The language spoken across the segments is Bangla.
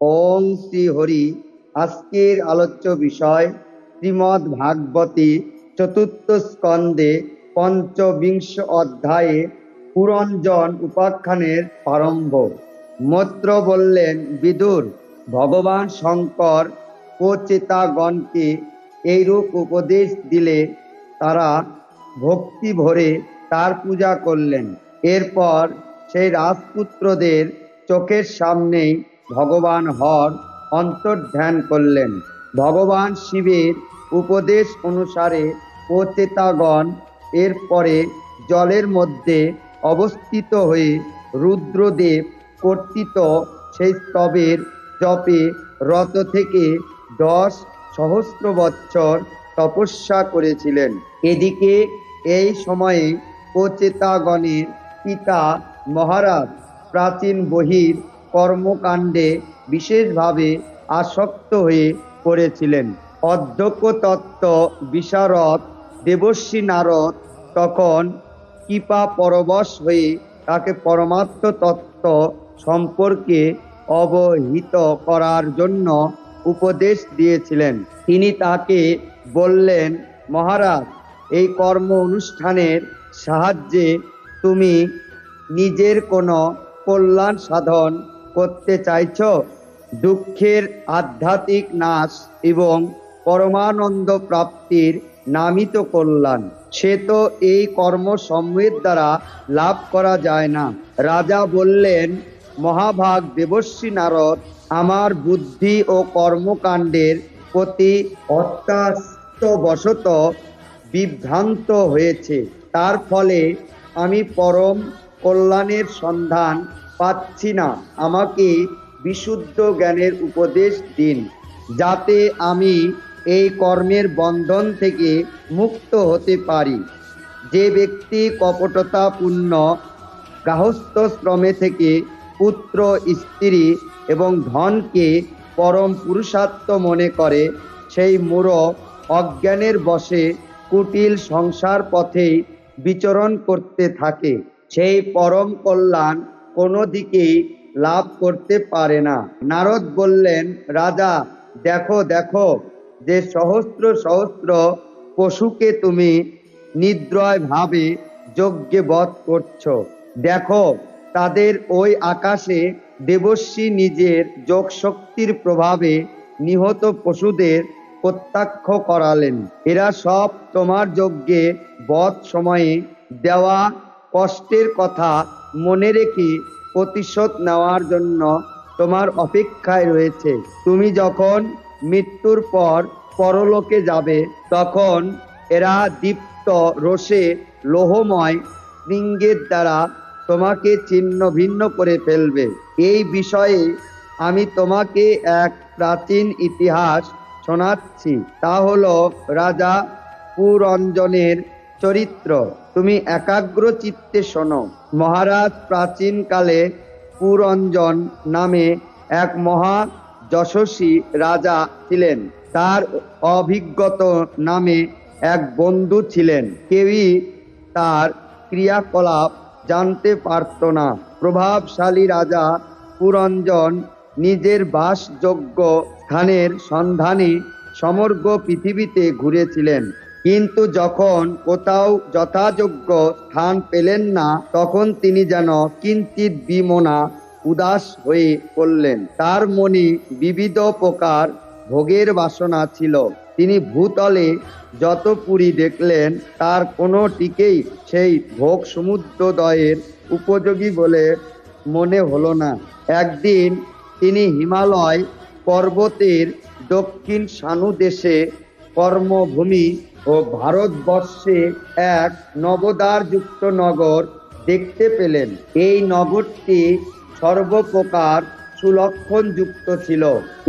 ওম শ্রী হরি। আজকের আলোচ্য বিষয় শ্রীমদ্ ভাগবতী চতুর্থ স্কন্ধে পঞ্চবিংশ অধ্যায়ে পুরঞ্জন উপাখ্যানের প্রারম্ভ। মৈত্র বললেন, বিদুর, ভগবান শঙ্কর ও চেতাগণকে এইরূপ উপদেশ দিলে তারা ভক্তি ভরে তার পূজা করলেন। এরপর সেই রাজপুত্রদের চোখের সামনেই ভগবান হর অন্তর্ধ্যান করলেন। ভগবান শিবের উপদেশ অনুসারে পচেতাগণ এরপরে জলের মধ্যে অবস্থিত হয়ে রুদ্রদেব কর্তৃত সেই স্তবের জপে রত থেকে দশ সহস্র বৎসর তপস্যা করেছিলেন। এদিকে এই সময়ে পচেতাগণের পিতা মহারাজ প্রাচীন বহির কর্মকাণ্ডে বিশেষভাবে আসক্ত হয়ে পড়েছিলেন। অধ্যক্ষ তত্ত্ব বিশারদ দেবশ্রী নারদ তখন কৃপা পরবশ হয়ে তাকে পরমাত্ম তত্ত্ব সম্পর্কে অবহিত করার জন্য উপদেশ দিয়েছিলেন। তিনি তাকে বললেন, মহারাজ, এই কর্ম অনুষ্ঠানের সাহায্যে তুমি নিজের কোনো কল্যাণ সাধন করতে চাইছ, দুঃখের আধ্যাত্মিক নাশ এবং পরমানন্দ প্রাপ্তির নামিত কল্যাণ। সে তো এই কর্ম সমূহের দ্বারা লাভ করা যায় না। রাজা বললেন, মহাভাগ দেবশ্রী নারদ, আমার বুদ্ধি ও কর্মকাণ্ডের প্রতি অত্যাস্তবশত বিভ্রান্ত হয়েছে। তার ফলে আমি পরম কল্যাণের সন্ধান পাচ্ছি না। আমাকে বিশুদ্ধ জ্ঞানের উপদেশ দিন, যাতে আমি এই কর্মের বন্ধন থেকে মুক্ত হতে পারি। যে ব্যক্তি কপটতাপূর্ণ গাহস্থ শ্রমে থেকে পুত্র, স্ত্রী এবং ধনকে পরম পুরুষার্থ মনে করে, সেই মূঢ় অজ্ঞানের বশে কুটিল সংসার পথেই বিচরণ করতে থাকে। সেই পরম কল্যাণ কোনো দিকেই লাভ করতে পারে না। নারদ বললেন, রাজা, দেখো দেখো যে সহস্র সহস্র পশুকে তুমি নিদ্রয় ভাবে যজ্ঞে বধ করছ। দেখো, তাদের ওই আকাশে দেবশ্রী নিজের যোগ শক্তির প্রভাবে নিহত পশুদের প্রত্যাখ্য করালেন। এরা সব তোমার যজ্ঞে বধ সময়ে দেওয়া কষ্টের কথা মনে রেখে প্রতিশোধ নেওয়ার জন্য তোমার অপেক্ষায় রয়েছে। তুমি যখন মৃত্যুর পর পরলোকে যাবে, তখন এরা দীপ্ত রোষে লোহময় শৃঙ্গের দ্বারা তোমাকে ছিন্ন ভিন্ন করে ফেলবে। এই বিষয়ে আমি তোমাকে এক প্রাচীন ইতিহাস শোনাচ্ছি। তা হলো রাজা পুরঞ্জনের চরিত্র। তুমি একাগ্র চিত্তে শোনো। মহারাজ প্রাচীনকালে পুরঞ্জন নামে এক মহা যশস্বী রাজা ছিলেন। তার অভিজ্ঞত নামে এক বন্ধু ছিলেন। কেউই তার ক্রিয়াকলাপ জানতে পারত না। প্রভাবশালী রাজা পুরঞ্জন নিজের বাসযোগ্য স্থানের সন্ধানে সমগ্র পৃথিবীতে ঘুরেছিলেন। কিন্তু যখন কোথাও যথাযোগ্য স্থান পেলেন না, তখন তিনি যেন কিঞ্চিত বিমনা উদাস হয়ে পড়লেন। তার মনে বিবিধ প্রকার ভোগের বাসনা ছিল। তিনি ভূতলে যত পুরী দেখলেন, তার কোনোটিকেই সেই ভোগ সমুদ্রদয়ের উপযোগী বলে মনে হলো না। একদিন তিনি হিমালয় পর্বতের দক্ষিণ সানু দেশে কর্মভূমি ও ভারতবর্ষে এক নবদ্বারযুক্ত নগর দেখতে পেলেন। এই নগরটি সর্বপ্রকার সুলক্ষণযুক্ত ছিল।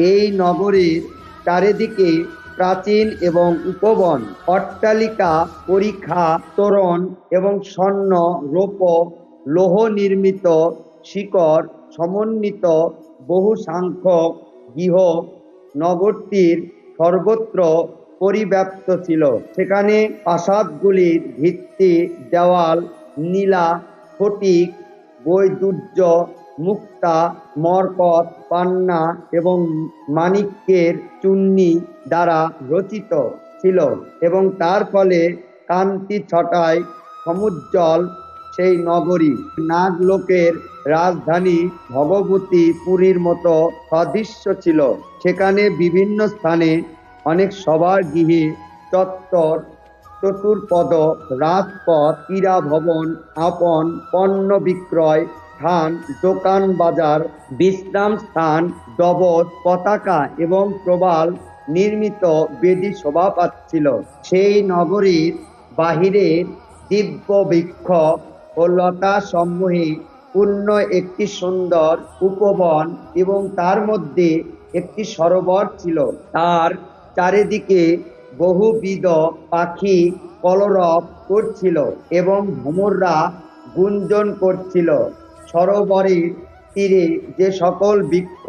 এই নগরের চারিদিকে প্রাচীন এবং উপবন, অট্টালিকা, পরীক্ষা, তোরণ এবং স্বর্ণ রৌপ লৌহ নির্মিত শিকড় সমন্বিত বহু সংখ্যক গৃহ নগরটির সর্বত্র পরিব্যাপ্ত ছিল। সেখানে প্রাসাদগুলির ভিত্তি, দেওয়াল, নীলা, ফটিক, বৈদুর্য, মুক্তা মরকত পান্না এবং মানিক্যের চুন্নি দ্বারা রচিত ছিল এবং তার ফলে কান্তি ছটায় সমুজ্জ্বল সেই নগরী। নাগলোকের রাজধানী ভগবতী পুরীর মতো সদৃশ্য ছিল। সেখানে বিভিন্ন স্থানে অনেক সবার গৃহে চত্বর, চতুর্পদ, রাজপথ ক্রীড়া ভবন, আপন, পণ্য বিক্রয় স্থান দোকান বাজার, বিশ্রাম স্থান দবত পতাকা এবং প্রবাল নির্মিত বেদি শোভা পাচ্ছিল। সেই নগরীর বাহিরের দিব্য বৃক্ষ ও লতা সমূহে পূর্ণ একটি সুন্দর উপবন এবং তার মধ্যে একটি সরোবর ছিল। তার চারিদিকে বহুবিধ পাখি কলরব করছিল এবং ভ্রমররা গুঞ্জন করছিল। সরোবরের তীরে যে সকল বৃক্ষ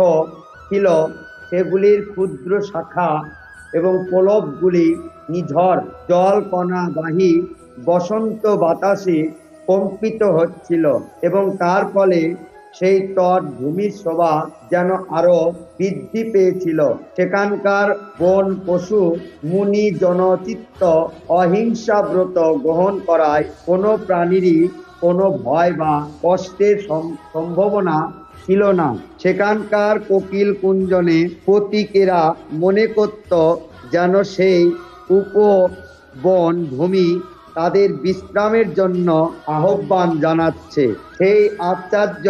ছিল, সেগুলির ক্ষুদ্র শাখা এবং পলবগুলি নিঝর, জলকণাবাহী বসন্ত বাতাসে কম্পিত হচ্ছিল এবং তার ফলে সেই তট ভূমির শোভা যেন আরও বৃদ্ধি পেয়েছিল। সেখানকার বন পশু, মুনি জনচিত্ত, অহিংসা ব্রত গ্রহণ করায় কোনো প্রাণীরই কোনো ভয় বা কষ্টের সম্ভাবনা ছিল না। সেখানকার কোকিল কুঞ্জনে প্রতীকেরা মনে করত যেন সেই উপবন ভূমি তাদের বিশ্রামের জন্য আহ্বান জানাচ্ছে। সেই আচার্য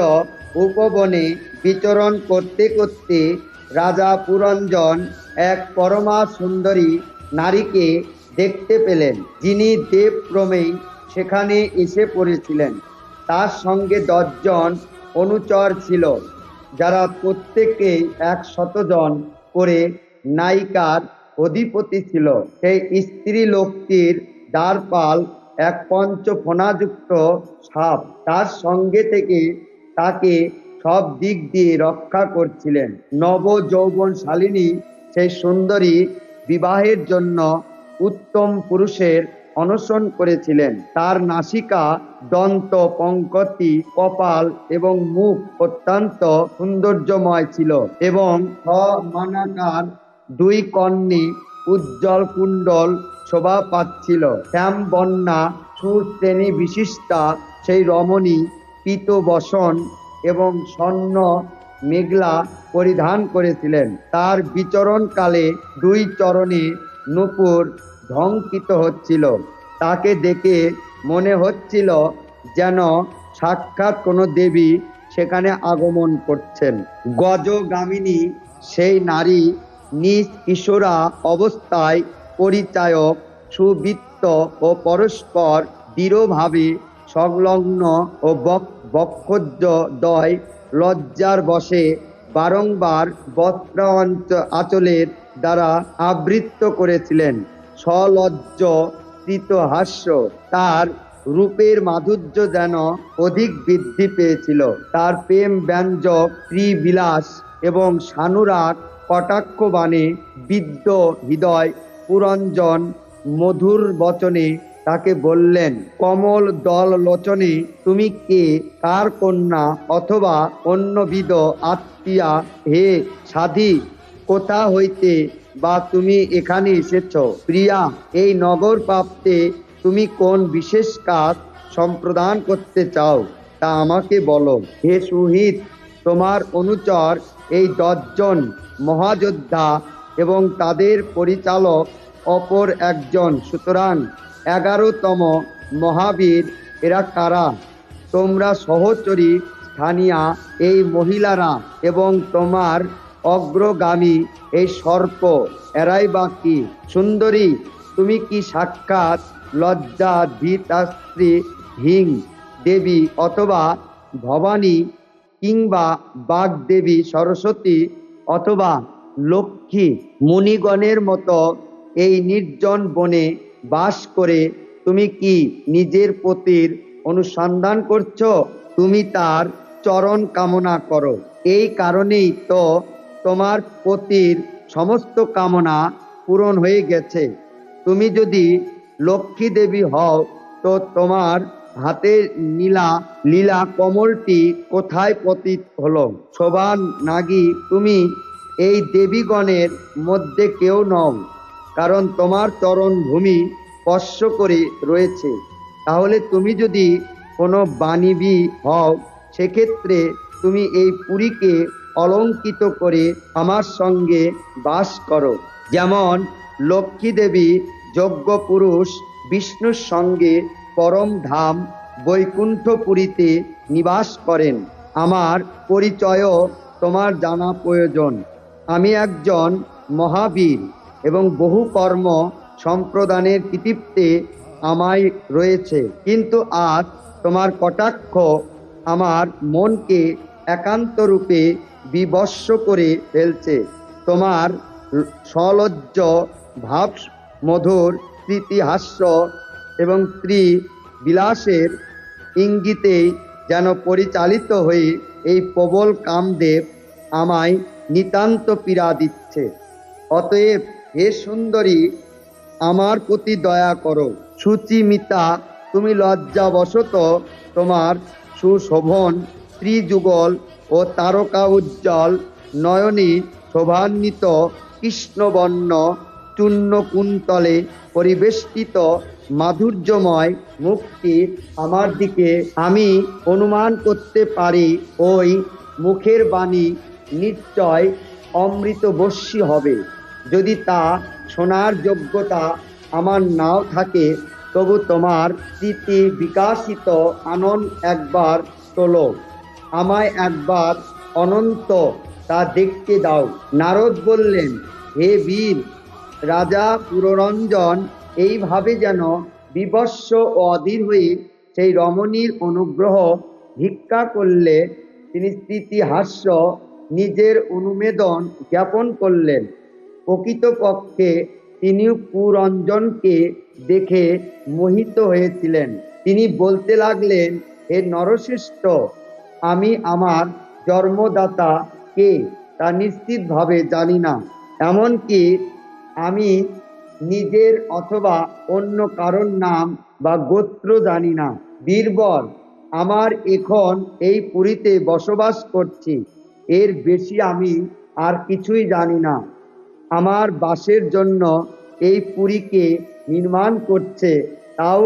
উপবনে বিচরণ করতে করতে রাজা পুরঞ্জন এক পরমা সুন্দরী নারীকে দেখতে পেলেন, যিনি দেবক্রমেই সেখানে এসে পড়েছিলেন। তার সঙ্গে দশজন অনুচর ছিল, যারা প্রত্যেকে এক শতজন করে নায়িকার অধিপতি ছিল। সেই স্ত্রী লোকটির দ্বারপাল এক পঞ্চফোনাযুক্ত সাপ, তার সঙ্গে থেকে তাকে সব দিক দিয়ে রক্ষা করছিলেন। নব যৌবন শালিনী সেই সুন্দরী বিবাহের জন্য উত্তম পুরুষের অনশন করেছিলেন। তার নাসিকা দন্ত, পঙ্কতি, কপাল এবং মুখ অত্যন্ত সৌন্দর্যময় ছিল এবং সমানাকার দুই কর্ণে উজ্জ্বল কুণ্ডল শোভা পাচ্ছিল। শ্যাম বন্যা সুশ্রেণী বিশিষ্টা, সেই রমণী পীত বসন এবং স্বর্ণ মেঘলা পরিধান করেছিলেন। তার বিচরণকালে দুই চরণে নূপুর ঢঙ্কিত হচ্ছিল। তাকে দেখে মনে হচ্ছিল যেন সাক্ষাৎ কোনো দেবী সেখানে আগমন করছেন। গজগামিনী, সেই নারী নিজ কিশোরা অবস্থায় পরিচায়ক সুবৃত্ত ও পরস্পর দৃঢ়ভাবে, সংলগ্ন ও বক- বক্ষজ দয় লজ্জার বসে বারংবার বস্ত্র আচলের দ্বারা আবৃত্ত করেছিলেন। সলজ্জ হাস্য তার রূপের মাধুর্য যেন অধিক বৃদ্ধি পেয়েছিল। তার প্রেম ব্যঞ্জক ত্রিবিলাস এবং সানুরাগ কটাক্ষ বাণে বিদ্য হৃদয় পুরঞ্জন মধুর বচনে তাকে বললেন, কমল দল লোচনে, তুমি কে? কার কন্যা অথবা অন্যবিধ আত্মীয়া? হে সাধী, কোথা হইতে বা তুমি এখানে এসেছ? প্রিয়া, এই নগর প্রাপ্তে তুমি কোন বিশেষ কাজ সম্প্রদান করতে চাও? তা আমাকে বলো। হে সুহিত, তোমার অনুচর এই দশজন মহাযোদ্ধা এবং তাদের পরিচালক অপর একজন। সুতরাং এগারোতম মহাবীর এরা কারা? তোমরা সহচরী স্থানীয়া এই মহিলারা এবং তোমার অগ্রগামী এই সর্প, এরাই বা কি? সুন্দরী, তুমি কি সাক্ষাৎ লজ্জা ধীতাস্ত্রী হিং, দেবী অথবা ভবানী কিংবা বাগদেবী সরস্বতী অথবা লক্ষ্মী মুনিগণের মতো এই নির্জন বনে বাস করে, তুমি কি নিজের পতির অনুসন্ধান করছ? তুমি তার চরণ কামনা করো। এই কারণেই তো তোমার পতির সমস্ত কামনা পূরণ হয়ে গেছে। তুমি যদি লক্ষ্মী দেবী হও, তো তোমার হাতে নীলা লীলা কমলটি কোথায় পতিত হলো? শোভান নাগী, তুমি এই দেবীগণের মধ্যে কেউ নও, কারণ তোমার চরণ ভূমি স্পর্শ করে রয়েছে। তাহলে তুমি যদি কোনো বাণীবী হও, সেক্ষেত্রে তুমি এই পুরীকে অলঙ্কিত করে আমার সঙ্গে বাস করো। যেমন লক্ষ্মী দেবী, যজ্ঞ পুরুষ, বিষ্ণুর সঙ্গে পরম ধাম, বৈকুণ্ঠপুরীতে নিবাস করেন। আমার পরিচয়ও তোমার জানা প্রয়োজন। আমি একজন মহাবীর এবং বহু কর্ম সম্প্রদানের কৃতিত্বে আমায় রয়েছে। কিন্তু আজ তোমার কটাক্ষ আমার মনকে একান্ত রূপে বিবস্ব করে ফেলছে। তোমার সলজ্জ ভাব মধুর স্মৃতিহাস্য এবং স্ত্রী বিলাসের ইঙ্গিতেই যেন পরিচালিত হয়ে এই প্রবল কামদেব আমায় নিতান্ত পীড়া দিচ্ছে। অতএব হে সুন্দরী, আমার প্রতি দয়া করো। সুচিমিতা তুমি লজ্জাবশত তোমার সুশোভন, ত্রিযুগল ও তারকা উজ্জ্বল নয়নী শোভান্বিত কৃষ্ণবর্ণ চূর্ণ কুন্তলে পরিবেষ্টিত মাধুর্যময় মুখটি আমার দিকে। আমি অনুমান করতে পারি ওই মুখের বাণী নিশ্চয় অমৃতবর্ষী হবে। যদি তা শোনার যোগ্যতা আমার নাও থাকে, তবু তোমার স্মৃতি বিকাশিত আনন্দ একবার তোলো। আমায় একবার অনন্ত তা দেখতে দাও। নারদ বললেন, হে বীর, রাজা পুররঞ্জন, এইভাবে যেন বিবস্ব ও অধীর হয়ে সেই রমণীর অনুগ্রহ ভিক্ষা করলে তিনি স্মৃতিহাস্য নিজের অনুমেদন জ্ঞাপন করলেন। প্রকৃতপক্ষে তিনি পুরঞ্জনকে দেখে মোহিত হয়েছিলেন। তিনি বলতে লাগলেন, হে নরশ্রেষ্ঠ আমি আমার জন্মদাতা কে তা নিশ্চিতভাবে জানি না। এমনকি আমি নিজের অথবা অন্য কারোর নাম বা গোত্র জানি না। বীরবর আমার এখন এই পুরীতে বসবাস করছি। এর বেশি আমি আর কিছুই জানি না। আমার বাসের জন্য এই পুরীকে নির্মাণ করছে তাও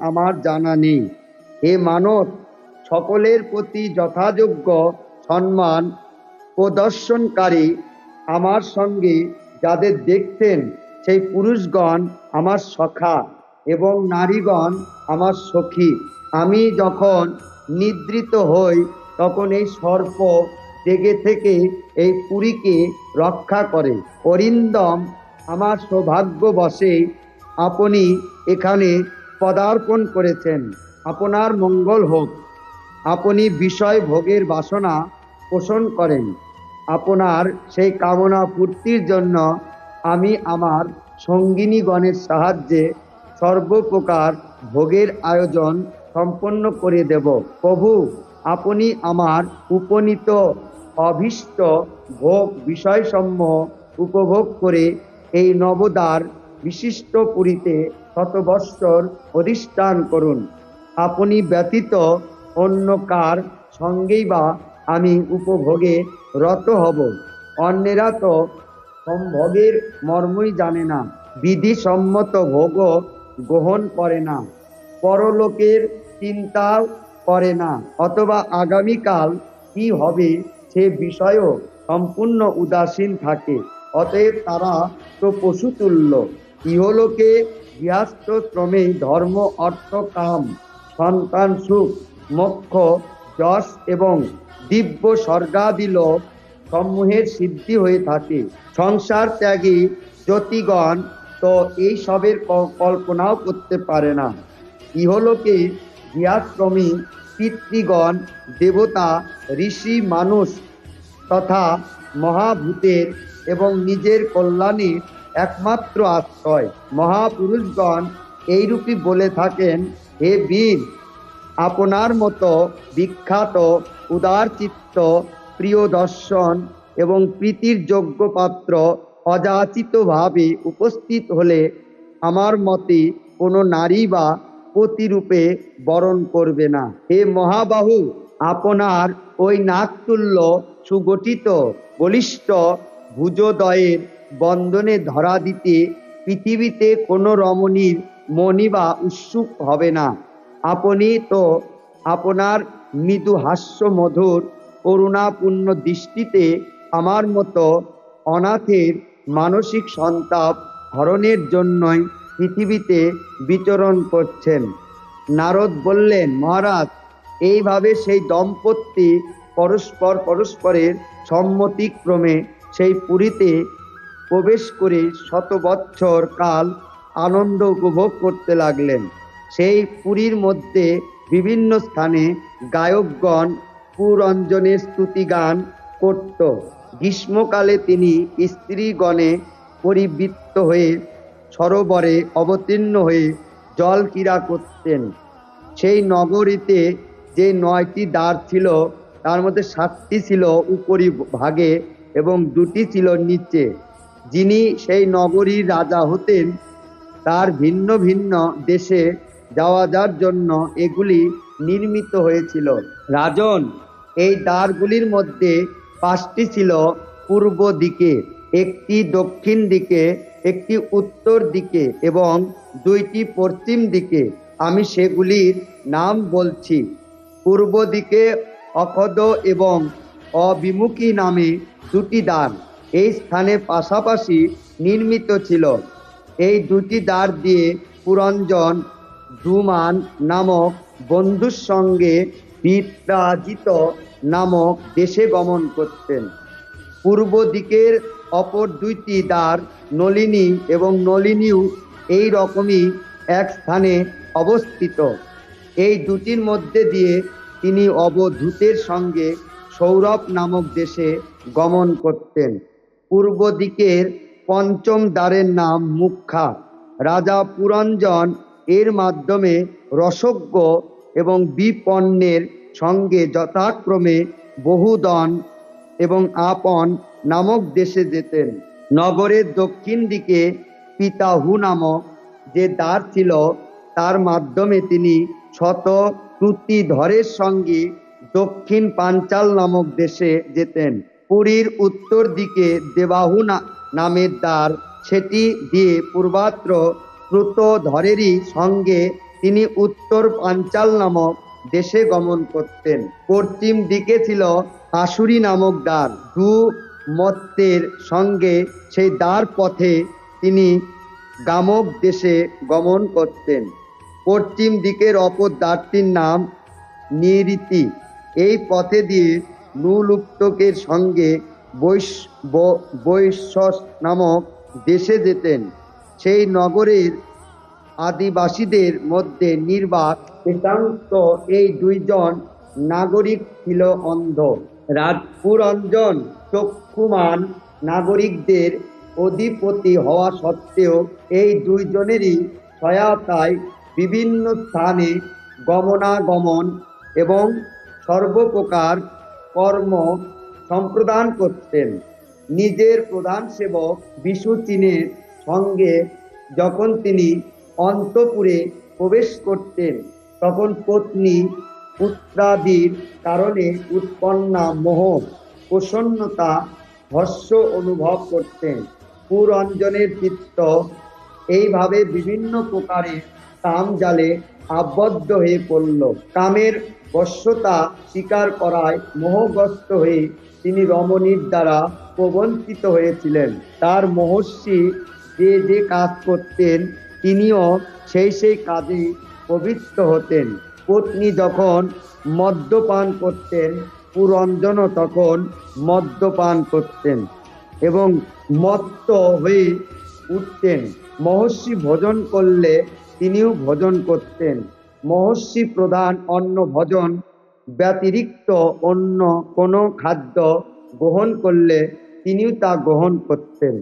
আমার জানা নেই। হে মানব, সকলের প্রতি যথাযোগ্য সম্মান প্রদর্শনকারী আমার সঙ্গে যাদের দেখছেন, সেই পুরুষগণ আমার সখা এবং নারীগণ আমার সখী। আমি যখন নিদ্রিত হই, তখন এই সর্প জেগে থেকে এই পুরীকে রক্ষা করে। অরিন্দম আমার সৌভাগ্যবশে আপনি এখানে পদার্পণ করেছেন। আপনার মঙ্গল হোক। আপনি বিষয় ভোগের বাসনা পোষণ করেন। আপনার সেই কামনা পূর্তির জন্য আমি আমার সঙ্গিনীগণের সাহায্যে সর্বপ্রকার ভোগের আয়োজন সম্পন্ন করে দেব। প্রভু আপনি আমার উপনীত অভীষ্ট ভোগ বিষয়সমূহ উপভোগ করে এই নবদার বিশিষ্ট পুরীতে শতবৎসর অধিষ্ঠান করুন। আপনি ব্যতীত অন্য কার সঙ্গেই বা আমি উপভোগে রত হব। অন্যেরা তো সম্ভোগের মর্মই জানে না, বিধিসম্মত ভোগও গ্রহণ করে না। পরলোকের চিন্তাও করে না, অথবা আগামীকাল কি হবে সে বিষয়েও সম্পূর্ণ উদাসীন থাকে। অতএব তারা তো পশুতুল্য ইহলোকে গৃহস্থ শ্রমেই ধর্ম, অর্থ, কাম, সন্তান, সুখ, মোক্ষ, যশ এবং দিব্য স্বর্গাদিলোক সমূহের সিদ্ধি হয়ে থাকে। সংসার ত্যাগী জ্যোতিগণ তো এই সবের কল্পনাও করতে পারে না। ইহলোকে গৃহাশ্রমী পিতৃগণ, দেবতা, ঋষি, মানুষ তথা মহাভূতের এবং নিজের কল্যাণে একমাত্র আশ্রয়। মহাপুরুষগণ এইরূপই বলে থাকেন, হে বীর, আপনার মতো বিখ্যাত, উদারচিত্ত, প্রিয় দর্শন এবং প্রীতির যোগ্য পাত্র অযাচিতভাবে উপস্থিত হলে আমার মতে কোনো নারী বা প্রতিরূপে বরণ করবে না। হে মহাবাহু, আপনার ওই নাকতুল্য সুগঠিত বলিষ্ঠ ভুজোদয়ের বন্ধনে ধরা দিতে পৃথিবীতে কোনো রমণীর মনি বা উৎসুক হবে না। আপনি তো আপনার মৃদু হাস্য মধুর করুণাপূর্ণ দৃষ্টিতে আমার মতো অনাথের মানসিক সন্তাপ হরণের জন্যই পৃথিবীতে বিচরণ করছেন। নারদ বললেন, মহারাজ, এইভাবে সেই দম্পতি পরস্পর পরস্পরের সম্মতিক্রমে সেই পুরীতে প্রবেশ করে শত বৎসর কাল আনন্দ উপভোগ করতে লাগলেন। সেই পুরীর মধ্যে বিভিন্ন স্থানে গায়কগণ পুরঞ্জনের স্তুতি গান করত। গ্রীষ্মকালে তিনি স্ত্রীগণে পরিবৃত্ত হয়ে সরোবরে অবতীর্ণ হয়ে জল ক্রীড়া করতেন। সেই নগরীতে যে নয়টি দ্বার ছিল, তার মধ্যে সাতটি ছিল উপরি ভাগে এবং দুটি ছিল নিচে। যিনি সেই নগরীর রাজা হতেন, তার ভিন্ন ভিন্ন দেশে যাওয়া যার জন্য এগুলি নির্মিত হয়েছিল। রাজন, এই দ্বারগুলির মধ্যে পাঁচটি ছিল পূর্ব দিকে। একটি দক্ষিণ দিকে, একটি উত্তর দিকে এবং দুইটি পশ্চিম দিকে। আমি সেগুলির নাম বলছি। পূর্ব দিকে অখদ এবং অবিমুখী নামে দুটি দ্বার। এই স্থানে পাশাপাশি নির্মিত ছিল। এই দুটি দ্বার দিয়ে পুরঞ্জন ধুমান নামক বন্ধুর সঙ্গে বিপ্রাজিত নামক দেশে গমন করতেন। পূর্ব দিকের অপর দুইটি দ্বার নলিনী এবং নলিনীও এই রকমই এক স্থানে অবস্থিত। এই দুটির মধ্যে দিয়ে তিনি অবধূতের সঙ্গে সৌরভ নামক দেশে গমন করতেন। পূর্ব দিকের পঞ্চম দ্বারের নাম মুখ্যা। রাজা পুরঞ্জন এর মাধ্যমে রসজ্ঞ এবং বিপন্নের সঙ্গে যথাক্রমে বহুদন এবং আপন নামক দেশে যেতেন। নগরের দক্ষিণ দিকে পিতাহু নামক যে দ্বার ছিল, তার মাধ্যমে তিনি শত ধরের সঙ্গে দক্ষিণ পাঞ্চাল নামক দেশে যেতেন। পুরীর উত্তর দিকে দেবাহু নামের দ্বার, সেটি দিয়ে পূর্বাত্র ধরেরই সঙ্গে তিনি উত্তর পাঞ্চাল নামক দেশে গমন করতেন। পশ্চিম দিকে ছিল আশুরি নামক দ্বার। দু মত্তের সঙ্গে সেই দ্বার পথে তিনি গামক দেশে গমন করতেন। পশ্চিম দিকের অপর দ্বারটির নাম নিরীতি। এই পথে দিয়ে নুলুপ্তকের সঙ্গে বৈশ ব- বৈশ্বস নামক দেশে যেতেন। সেই নগরের আদিবাসীদের মধ্যে নির্বাক বেদান্ত এই দুইজন নাগরিক ছিল অন্ধ। রাজপুরঞ্জন চক্ষুমান নাগরিকদের অধিপতি হওয়া সত্ত্বেও এই দুইজনেরই সহায়তায় বিভিন্ন স্থানে গমনাগমন এবং সর্বপ্রকার কর্ম সম্প্রদান করতেন। নিজের প্রধান সেবক বিশুচিনের সঙ্গে যখন তিনি অন্তপুরে প্রবেশ করতেন, তখন পত্নী পুত্রাদির কারণে উৎপন্না মোহ প্রসন্নতা, হর্ষ অনুভব করতেন। পুরঞ্জনের চিত্ত এইভাবে বিভিন্ন প্রকারে কাম জালে আবদ্ধ হয়ে পড়ল। কামের বশ্যতা স্বীকার করায় মোহগ্রস্ত হয়ে তিনি রমণীর দ্বারা প্রবঞ্চিত হয়েছিলেন। তার মহর্ষি যে যে কাজ করতেন, তিনিও সেই সেই কাজে প্রবৃত্ত হতেন। পত্নী যখন মদ্যপান করতেন পুরঞ্জনও তখন মদ্যপান করতেন এবং মত্ত হয়ে উঠতেন। মহর্ষি ভোজন করলে তিনিও ভোজন করতেন। মহর্ষি প্রধান অন্ন ভোজন ব্যতিরিক্ত অন্য কোনো খাদ্য গ্রহণ করলে তিনিও তা গ্রহণ করতেন।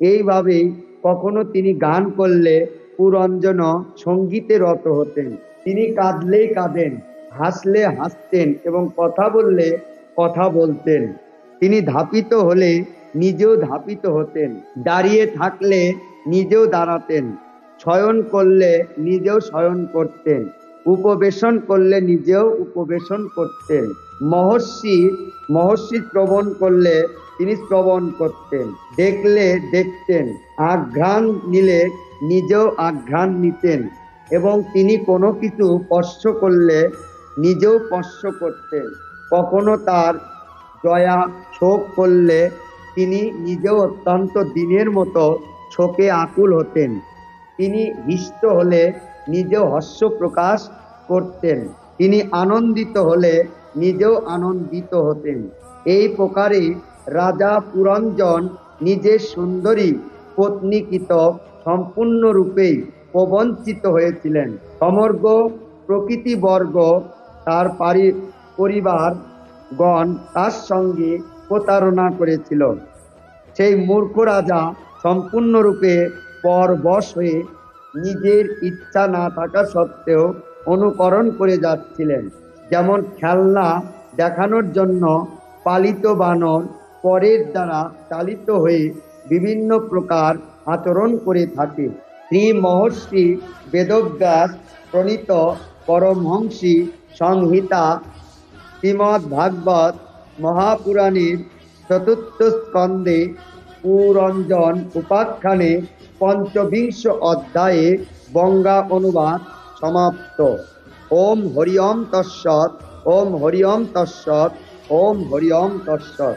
এইভাবেই কখনো তিনি গান করলে পুরঞ্জন সঙ্গীতে রত হতেন। তিনি কাঁদলেই কাঁদেন, হাসলে হাসতেন এবং কথা বললে কথা বলতেন। তিনি ধাপিত হলে নিজেও ধাপিত হতেন, দাঁড়িয়ে থাকলে নিজেও দাঁড়াতেন, শয়ন করলে নিজেও শয়ন করতেন, উপবেশন করলে নিজেও উপবেশন করতেন। মহর্ষি মহর্ষি শ্রবণ করলে তিনি শ্রবণ করতেন, দেখলে দেখতেন, আঘ্রাণ নিলে নিজেও আঘ্রাণ নিতেন এবং তিনি কোনো কিছু স্পর্শ করলে নিজেও স্পর্শ করতেন। কখনো তার দয়া শোক করলে তিনি নিজেও অত্যন্ত দিনের মতো শোকে আকুল হতেন। তিনি হিষ্ট হলে নিজেও হর্ষ প্রকাশ করতেন। তিনি আনন্দিত হলে নিজেও আনন্দিত হতেন। এই প্রকারে রাজা পুরঞ্জন নিজের সুন্দরী, পত্নীকৃত সম্পূর্ণরূপেই প্রবঞ্চিত হয়েছিলেন। সমগ্র প্রকৃতিবর্গ, তার পারি, পরিবারগণ তার সঙ্গে প্রতারণা করেছিল। সেই মূর্খ রাজা সম্পূর্ণরূপে পরবশ হয়ে নিজের ইচ্ছা না থাকা সত্ত্বেও অনুকরণ করে যাচ্ছিলেন। যেমন খেলনা দেখানোর জন্য পালিত বানর পরের দ্বারা চালিত হয়ে বিভিন্ন প্রকার আচরণ করে থাকে। শ্রী মহর্ষি বেদব্যাস প্রণীত পরমহংসী সংহিতা শ্রীমদ্ ভাগবত মহাপুরাণের চতুর্থ স্কন্ধে পুরঞ্জন উপাখ্যানে পঞ্চবিংশ অধ্যায়ে বঙ্গা অনুবাদ সমাপ্ত। ওম হরি ওম তৎসৎ, ওম হরি ওম তৎসৎ, ওম হরি ওম তৎসৎ।